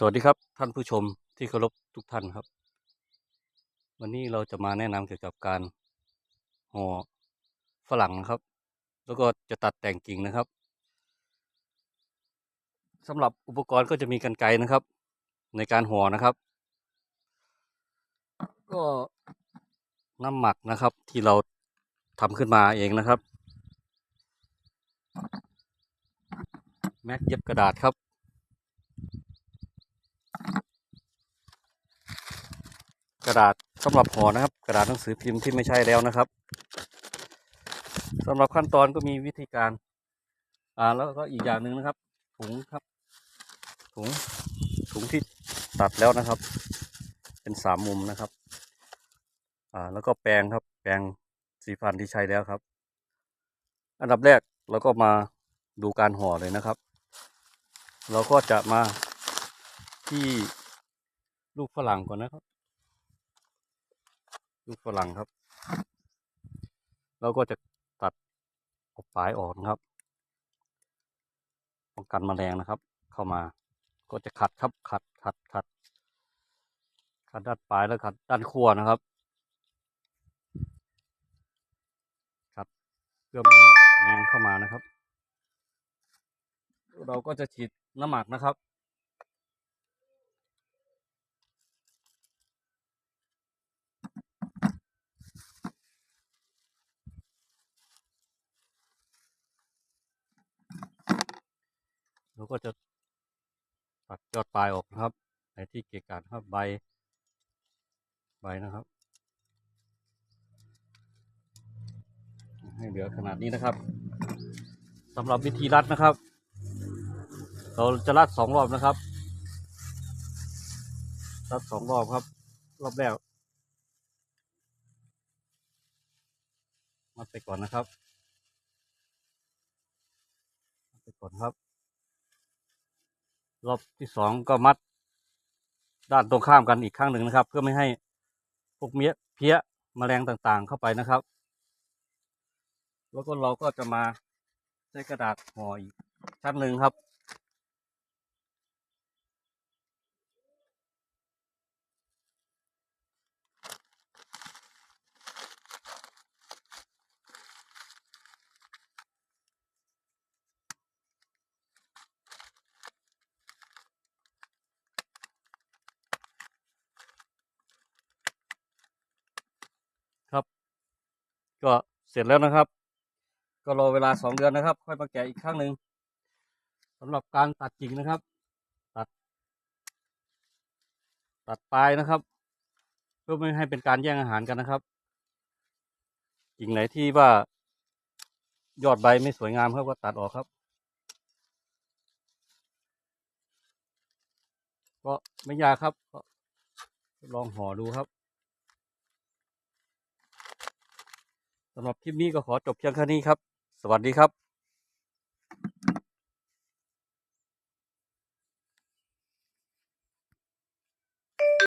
สวัสดีครับท่านผู้ชมที่เคารพทุกท่านครับ วันนี้เราจะมาแนะนำเกี่ยวกับการห่อฝรั่งนะครับ แล้วก็จะตัดแต่งกิ่งนะครับสำหรับอุปกรณ์ก็จะมีกันไกนะครับ ในการห่อนะครับ ก็น้ำหมักนะครับที่เราทำขึ้นมาเองนะครับ แม็กเย็บกระดาษครับ กระดาษสำหรับห่อนะครับ กระดาษหนังสือพิมพ์ที่ไม่ใช่แล้วนะครับสำหรับขั้นตอนก็มีวิธีการ อ่าแล้วก็อีกอย่างหนึ่งนะครับ ถุงครับ ถุงถุงที่ตัดแล้วนะครับ เป็นสามมุมนะครับ อ่าแล้วก็แปรงครับ แปรงสีฟันที่ใช้แล้วครับ อันดับแรกเราก็มาดูการห่อเลยนะครับ เราก็จะมาที่ลูกฝรั่งก่อนนะครับ ลูกฝรั่งครับ เราก็จะตัดออกปลายออกนะครับป้องกันแมลงนะครับ เข้ามา ก็จะขัดครับขัดขัดขัดขัดด้านปลายแล้วขัดด้านขั้วนะครับขัดเพื่อไม่ให้แมลงเข้ามานะครับ เราก็จะฉีดน้ำหมักนะครับ เราก็จะตัดยอดปลายออกนะครับไอ้ที่เกะกะนะครับใบ ใบนะครับ ให้เหลือขนาดนี้นะครับสำหรับวิธีรัดนะครับ เราจะรัดสองรอบนะครับ รัดสองรอบครับ รอบแรกมัดไปก่อนนะครับมัดไปก่อนครับ รอบที่สองก็มัด ด้านตรงข้ามกันอีกข้างหนึ่งนะครับ เพื่อไม่ให้พวกเมี้ยเพี้ยแมลงต่างๆเข้าไปนะครับ แล้วก็เราก็จะมาใช้กระดาษห่ออีกชั้นหนึ่งครับ ก็เสร็จแล้วนะครับ ก็รอเวลาสองเดือนนะครับ ค่อยมาแกะอีกครั้งหนึ่งสำหรับการตัดกิ่งนะครับ ตัด ตัดปลายนะครับ เพื่อไม่ให้เป็นการแย่งอาหารกันนะครับ กิ่งไหนที่ว่ายอดใบไม่สวยงามครับก็ตัดออกครับ ก็ไม่ยากครับก็ลองห่อดูครับ สำหรับคลิปนี้ก็ขอจบเพียงแค่นี้ครับ สวัสดีครับ